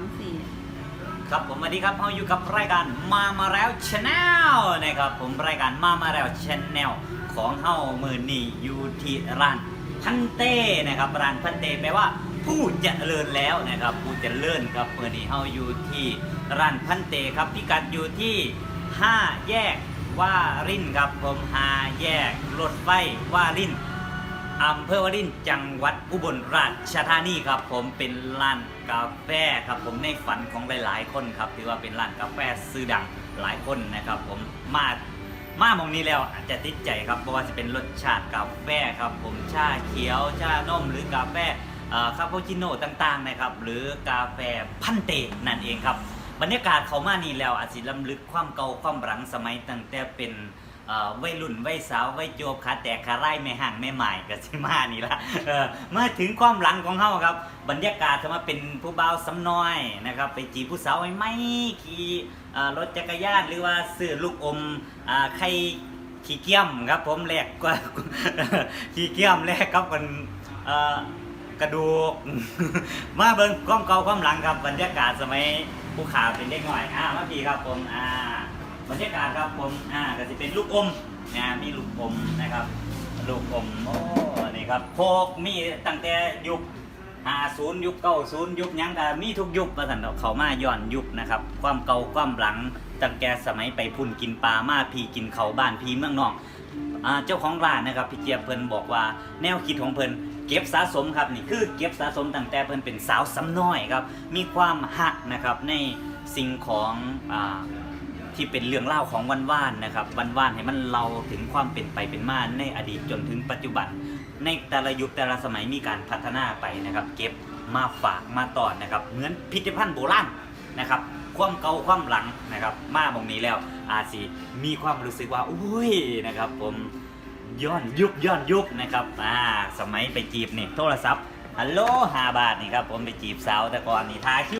ามสี่ครับผมสวัสดีครับเราอยู่กับรายการมามาแล้วชาแนลนะครับผมรายการมามาแล้วชาแนลของเฮามือนี่อยู่ที่ร้านพันเต้นะครับร้านพันเต้แปลว่าผู้จเจริญแล้วนะครับ ผู้จเจริญครับเมือนี้เฮาอยู่ที่ร้านพันเต้ครับพิกัดอยู่ที่ 5 แยกว่ารินครับผม5แยกรถไฟว่าริน อำเภอวารินจังหวัดอุบลราชธานีครับผมเป็นร้านกาแฟครับผมในฝันของหลายๆคนครับถือว่าเป็นร้านกาแฟซื้อดังหลายคนนะครับ ผมมามาหมองนี้แล้วอาจจะติดใจครับเพราะว่าจะเป็นรสชาติกาแฟครับผมชาเขียวชานมหรือกาแฟคาปูชิโน่ต่างๆนะครับหรือกาแฟพันเตนั่นเองครับบรรยากาศเขามานี่แล้วอาจสิลำลึกความเก่าความหลังสมัยตั้งแต่เป็น เอ่อวัยรุ่นวัยสาววัยโจบขาแตกขาไล่ไม่ห่างไม่ใหม่กับสิมานี่ละเออมาถึงความหลังของเฮาครับ บรรยากาศจะมาเป็นผู้บ่าวสำน้อยนะครับ ไปจีบผู้สาวไม่ไม่ขี่เอ่อรถจักรยานหรือว่าซื้อลูกอมอ่าไข่ขี้เกียมครับผมแลกกว่าขี้เกียมแลกกับกันเอ่อกระดูก มาเบิ่งความเก่าความหลังครับบรรยากาศสมัยผู้ขาเป็นเด็กหน่อยอ่ามาพี่ครับผมอ่า บรรยากาศครับผมอ่าก็จะเป็นลูกอมนะมีลูกอมนะครับ ลูกอมโอ้นี่ครับโคกมีตั้งแต่ยุค50ยุค90ยุคยังก็มีทุกยุคประสันเขามาย้อนยุคนะครับ ความเก่าความหลังตั้งแต่สมัยไปพุ่นกินปลามาพีกินเขาบ้านพีเมืองนอกเจ้าของร้านนะครับพี่เจี๊ยบเพิ่นบอกว่าแนวคิดของเพิ่นเก็บสะสมครับนี่คือเก็บสะสมตั้งแต่เพิ่นเป็นสาวซ้ำน้อยครับมีความหักนะครับในสิ่งของอ่า ที่เป็นเรื่องเล่าของวันว่านนะครับวันว่านให้มันเล่าถึงความเป็นไปเป็นมาในอดีตจนถึงปัจจุบัน ในแต่ละยุคแต่ละสมัยมีการพัฒนาไปนะครับ เก็บมาฝากมาตอนนะครับ เหมือนพิพิธภัณฑ์โบราณนะครับความเก่าความหลังนะครับ มาบงนี้แล้วอาจสิมีความรู้สึกว่าอุ้ยนะครับ ผมย้อนยุคย้อนยุคนะครับอ่าสมัยไปจีบนี่โทรศัพท์ฮัลโหลหาบาทนี่ครับผมไปจีบสาวแต่ก่อนนี่ทาคิ